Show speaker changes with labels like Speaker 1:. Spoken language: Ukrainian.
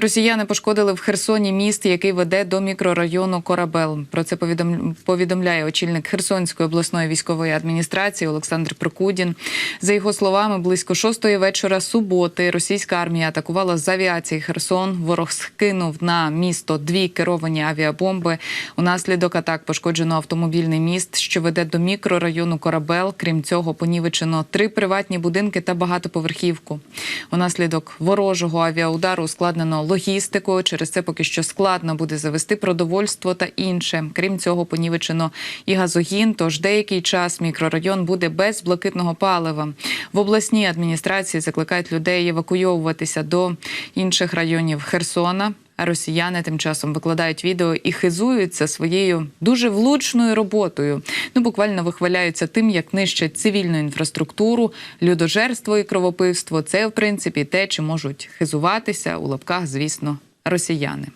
Speaker 1: Росіяни пошкодили в Херсоні міст, який веде до мікрорайону Корабел. Про це повідом- повідомляє очільник Херсонської обласної військової адміністрації Олександр Прокудін. За його словами, близько шостої вечора суботи російська армія атакувала з авіації Херсон. Ворог скинув на місто дві керовані авіабомби. Унаслідок атак пошкоджено автомобільний міст, що веде до мікрорайону Корабел. Крім цього, понівечено три приватні будинки та багатоповерхівку. Унаслідок ворожого авіаудару ускладнено логістику. Через це поки що складно буде завести продовольство та інше. Крім цього, понівечено і газогін. Тож деякий час мікрорайон буде без блакитного палива. В обласній адміністрації закликають людей евакуйовуватися до інших районів Херсона. Росіяни тим часом викладають відео і хизуються своєю дуже влучною роботою. Ну буквально вихваляються тим, як нищать цивільну інфраструктуру, людожерство і кровопивство. Це в принципі те, чи можуть хизуватися у лапках, звісно, росіяни.